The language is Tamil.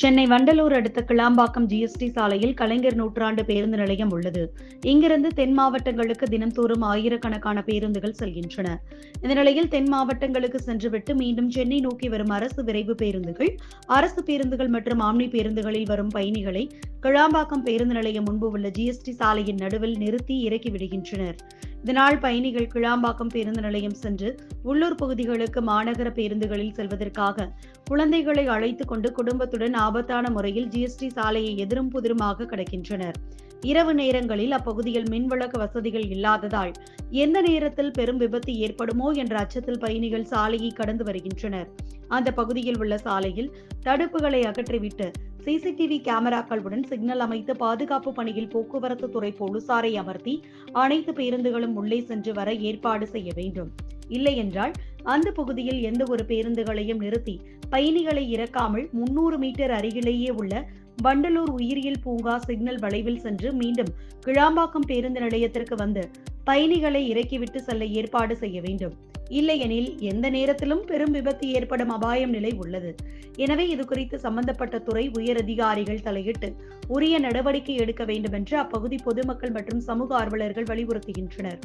சென்னை வண்டலூர் அடுத்த கிளாம்பாக்கம் ஜிஎஸ்டி சாலையில் கலைஞர் நூற்றாண்டு பேருந்து நிலையம் உள்ளது. இங்கிருந்து தென் மாவட்டங்களுக்கு தினம்தோறும் ஆயிரக்கணக்கான பேருந்துகள் செல்கின்றன. இந்த நிலையில் தென் மாவட்டங்களுக்கு சென்றுவிட்டு மீண்டும் சென்னை நோக்கி வரும் அரசு விரைவு பேருந்துகள் அரசு பேருந்துகள் மற்றும் ஆம்னி பேருந்துகளில் வரும் பயணிகளை கிளாம்பாக்கம் பேருந்து நிலையம் முன்பு உள்ள ஜிஎஸ்டி சாலையின் நடுவில் நிறுத்தி இறக்கி விடுகின்றனர். இதனால் பயணிகள் கிளாம்பாக்கம் பேருந்து நிலையம் சென்று உள்ளூர் பகுதிகளுக்கு மாநகர பேருந்துகளில் செல்வதற்காக குழந்தைகளை அழைத்துக் கொண்டு குடும்பத்துடன் ஆபத்தான முறையில் ஜிஎஸ்டி சாலையை எதிரும் புதிருமாக கடக்கின்றனர். இரவு நேரங்களில் அப்பகுதியில் மின்விளக்கு வசதிகள் இல்லாததால் எந்த நேரத்தில் பெரும் விபத்து ஏற்படுமோ என்ற அச்சத்தில் பயணிகள் சாலையை கடந்து வருகின்றனர். அந்த பகுதியில் உள்ள சாலையில் தடுப்புகளை அகற்றிவிட்டு சிசிடிவி கேமராக்களுடன் சிக்னல் அமைத்து பாதுகாப்பு பணியில் போக்குவரத்து துறை போலீசாரை அமர்த்தி அனைத்து பேருந்துகளும் உள்ளே சென்று வர ஏற்பாடு செய்ய வேண்டும். இல்லை என்றால் அந்த பகுதியில் எந்த ஒரு பேருந்துகளையும் நிறுத்தி பயணிகளை இறக்காமல் முன்னூறு மீட்டர் அருகிலேயே உள்ள வண்டலூர் உயிரியல் பூங்கா சிக்னல் வளைவில் சென்று மீண்டும் கிளாம்பாக்கம் பேருந்து நிலையத்திற்கு வந்து பயணிகளை இறக்கிவிட்டு செல்ல ஏற்பாடு செய்ய வேண்டும். இல்லையெனில் எந்த நேரத்திலும் பெரும் விபத்து ஏற்படும் அபாயம் நிலை உள்ளது. எனவே இது குறித்து சம்பந்தப்பட்ட துறை உயர் அதிகாரிகள் தலையிட்டு உரிய நடவடிக்கை எடுக்க வேண்டும் என்று அப்பகுதி பொதுமக்கள் மற்றும் சமூக ஆர்வலர்கள் வலியுறுத்துகின்றனர்.